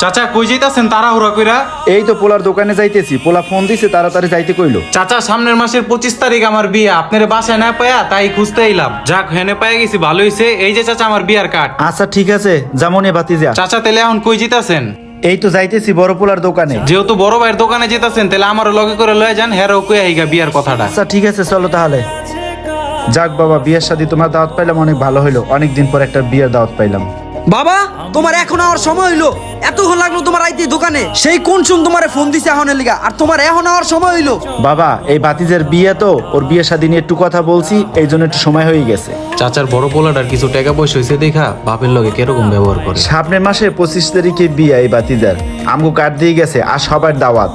চাচা কই যাইতাছেন তাড়াহুড়া কইরা? এই তো পোলার দোকানে যাইতেছি পোলা ফোন দিছে তাড়াতাড়ি যাইতে কইলো। চাচা সামনের মাসের পঁচিশ তারিখ আমার বিয়া। আপনার বাসায় না পায়া তাই খুঁজতে এলাম। যাক হেনে পায়ে গেছি ভালো হইছে। এই যে চাচা আমার বিয়ার কার্ড। আচ্ছা ঠিক আছে যেমন এ বাতি যা চাচা তাহলে এখন কই জিতাছেন এই তো যাইতেছি বড় পোলার দোকানে। যেহেতু বড় ভাইয়ের দোকানে যেতেছেন তাহলে আমার লগে করে লয়ে যান হেরো কই আইগা বিয়ার কথাটা। আচ্ছা ঠিক আছে চলো তাহলে। যাক বাবা বিয়ের সাথে তোমার দাওয়াত পাইলাম অনেক ভালো হইল। অনেক দিন পর একটা বিয়ের দাওয়াত পাইলাম। বাবা তোমার এখন আওয়ার সময় হইল। এতক্ষণ লাগল তোমার আইতে দোকানে। সেই কোন শুন তোমারে ফোন দিছে এখনের লিগা। আর তোমার এখন আওয়ার সময় হইল। বাবা এই বাতিজের বিয়ে তো ওর বিয়ের সাথে নিয়ে একটু কথা বলছি এই জন্য একটু সময় হয়ে গেছে। চাচার বড় পোলাটার কিছু টাকা পয়সা হয়েছে দেখা বাপের লগে কীরকম ব্যবহার করে? সামনের মাসে পঁচিশ তারিখে বিয়ে এই বাতিজার। আমগো কাট দিয়ে গেছে আর সবার দাওয়াত।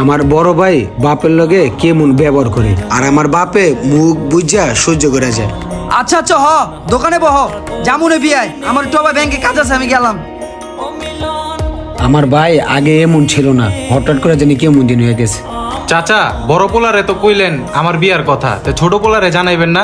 আমার বড় ভাই বাপের লগে কেমন ব্যবহার করে? আর আমার বাপে মুখ বুঝা সহ্য করে যায়। আচ্ছা আচ্ছা হ দোকানে বহ। জামুনে বিয়াই। আমার একটু আবার ব্যাংকে কাজ আছে আমি গেলাম। আমার ভাই আগে এমন ছিল না। হঠাৎ করে জানি কেমন দিন হয়ে গেছে। চাচা বড় পোলারে তো কইলেন আমার বিয়ার কথা। তো ছোট পোলারে জানাইবেন না?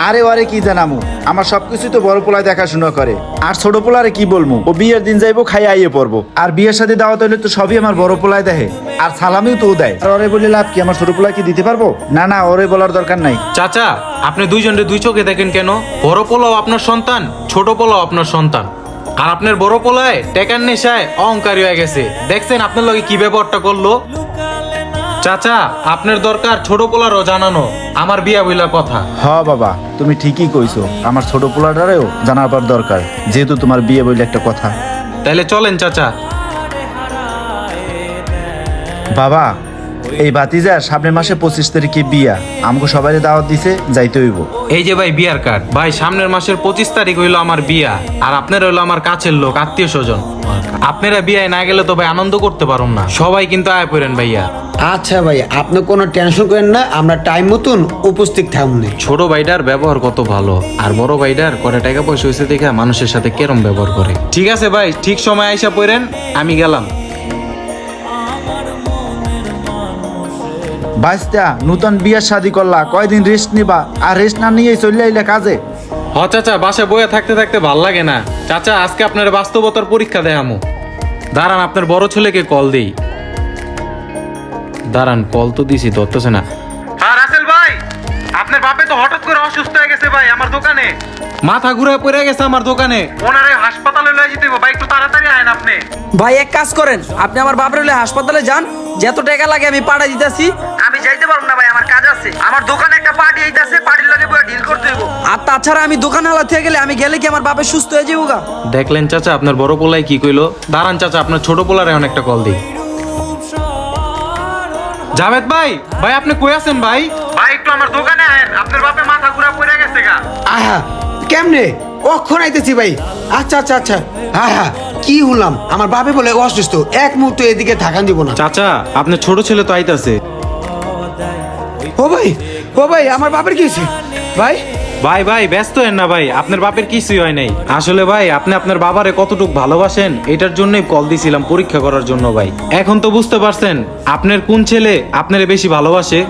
আরে ওরে কি জানামু? আমার সবকিছু তো বড় পোলায় দেখাশোনা করে। আর ছোট পোলারে কি বলব ও বিয়ের দিন যাইবো খাই আইয়ে পড়ব। আর বিয়ের সাথে দাওয়াত হইলে তো সবই আমার বড় পোলায় দেখে আর সালামিও তো দেয়। আর ওরে বলে লাভ কি, আমার ছোট পোলায় কি দিতে পারব? না না, ওরে বলার দরকার নাই। চাচা, আপনি দুইজনের দুই চোখে দেখেন কেন? বড় পোলাও আপনার সন্তান, ছোট পোলাও আপনার সন্তান। আর আপনার বড় পোলায় টেকার নেশায় অহংকারী হয়ে গেছে। দেখছেন আপনার লগে কি ব্যবহারটা করল? চাচা আপনার দরকার ছোট পোলারও জানানো। আমার বিয়া বইলা কথা। হ বাবা তুমি ঠিকই কইছো। আমার ছোট পোলাটারেও জানাবার দরকার যেহেতু তোমার বিয়ে বইলে একটা কথা। তাহলে চলেন চাচা। বাবা এই বাতিজার সামনের মাসে পঁচিশ তারিখে বিয়া। আমাকে সবাই দাওয়াত দিছে যাইতে হইব। এই যে ভাই বিয়ার কার্ড। ভাই সামনের মাসের পঁচিশ তারিখ হইল আমার বিয়া আর আপনার হইল আমার কাছের লোক আত্মীয় স্বজন। আপনারা বিয়ায় না গেলে তো ভাই আনন্দ করতে পারুন না। সবাই কিন্তু আয় পড়েন ভাইয়া। আচ্ছা ভাই আপনি কোনো টেনশন করেন না আমরা টাইম মতন উপস্থিত থামনি। ছোট ভাইটার ব্যবহার কত ভালো আর বড় ভাইটার করে টাকা পয়সা হয়েছে দেখে মানুষের সাথে কেরম ব্যবহার করে। ঠিক আছে ভাই ঠিক সময় আইসা পড়েন আমি গেলাম। বাইশটা নতুন বিয়ার শাদি করলা কয়দিন রেস্ট নিবা? আর রেস্ট না নিয়ে চলে আইলে কাজে? হ চাচা বাসায় বয়ে থাকতে থাকতে ভালো লাগে না। চাচা আজকে আপনার বাস্তবতার পরীক্ষা দেয় আমু দাঁড়ান আপনার বড় ছেলেকে কল দেই। দাঁড়ান কল তো দিছি ধরতেছে না। হ্যাঁ রাসেল ভাই আপনার বাপে তো হঠাৎ করে অসুস্থ হয়ে গেছে ভাই আমার দোকানে। মাথা ঘুরে পড়ে গেছে আমার দোকানে। ওনারে হাসপাতালে লয়ে যেতে হবে ভাই একটু তাড়াতাড়ি আইন আপনি। ভাই এক কাজ করেন আপনি আমার বাপের হলে হাসপাতালে যান। যত টাকা লাগে আমি পাঠাই দিতেছি যাইতে পারব না ভাই আমার কাজ আছে। আমার দোকানে একটা পার্টি আইতাছে পার্টির লগে বইয়া ডিল করতে হইব। আর তাছাড়া আমি দোকান হালা থেকে গেলে আমি গেলে কি আমার বাপের সুস্থ হয়ে যাব গা? দেখলেন চাচা আপনার বড় পোলাই কি কইলো? দাঁড়ান চাচা আপনার ছোট পোলারে অনেকটা কল দিই। জাভেদ ভাই ভাই আপনি কই আছেন ভাই? ভাই একটু আমার দোকানে আয়েন। আপনার বাপে মাথা ঘুরা পড়ে গেছে গা। আহা কেমনে? অক্ষণ আইতেছি ভাই। আচ্ছা আচ্ছা আচ্ছা। হ্যাঁ হ্যাঁ কি হলাম আমার বাপে বলে অসুস্থ। এক মুহূর্ত এদিকে থাকান দিব না। চাচা আপনার ছোট ছেলে তো আইতাছে। ও ভাই ও ভাই আমার বাপের কি হয়েছে? ভাই? ভাই ভাই ব্যস্ত হেন না ভাই আপনার বাপের কিছুই হয় নাই। আসলে ভাই আপনি আপনার বাবারে কতটুক ভালোবাসেন এটার জন্যই কল দিছিলাম পরীক্ষা করার জন্য ভাই। এখন তো বুঝতে পারছেন আপনার কোন ছেলে আপনারে বেশি ভালোবাসে?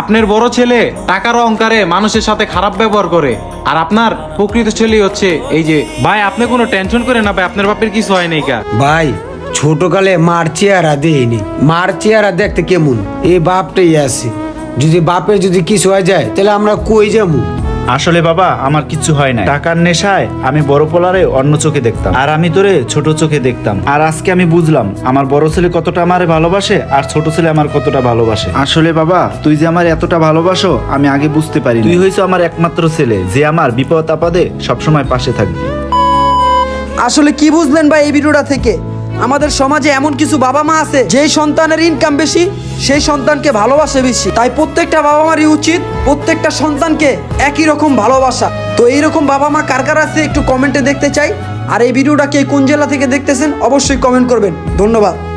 আপনার বড় ছেলে টাকার অহংকারে মানুষের সাথে খারাপ ব্যবহার করে আর আপনার প্রকৃত ছেলে হচ্ছে এই যে ভাই আপনি কোনো টেনশন করেন না ভাই আপনার বাপের কিছু হয় নাই কা। ভাই ছোটকালে মার চেয়ারা দেয়নি মার চেয়ারা দেখতে কেমন? এই বাপটাই আছে। যদি বাপের যদি কিছু হয়ে যায় তাহলে আমরা কই যাব? আসলে বাবা আমার কিছু হয় না টাকার নেশায় আমি বড় পোলারে অন্য চোখে দেখতাম। আর আমি তোরে ছোট চোখে দেখতাম। আর আজকে আমি বুঝলাম আমার বড় ছেলে কতটা আমারে ভালোবাসে আর ছোট ছেলে আমার কতটা ভালোবাসে। আসলে বাবা তুই যে আমার এতটা ভালোবাসো আমি আগে বুঝতে পারি তুই হয়েছে আমার একমাত্র ছেলে যে আমার বিপদ আপদে সবসময় পাশে থাকবি। আসলে কি বুঝলেন ভাই এই ভিডিওটা থেকে? আমাদের সমাজে এমন কিছু বাবা মা আছে, যেই সন্তানের ইনকাম বেশি, সেই সন্তানকে ভালোবাসে বেশি। তাই প্রত্যেকটা বাবা মারই উচিত প্রত্যেকটা সন্তানকে একই রকম ভালোবাসা। তো এইরকম বাবা মা কার কার আছে একটু কমেন্টে দেখতে চাই। আর এই ভিডিওটা কে কোন জেলা থেকে দেখতেছেন অবশ্যই কমেন্ট করবেন। ধন্যবাদ।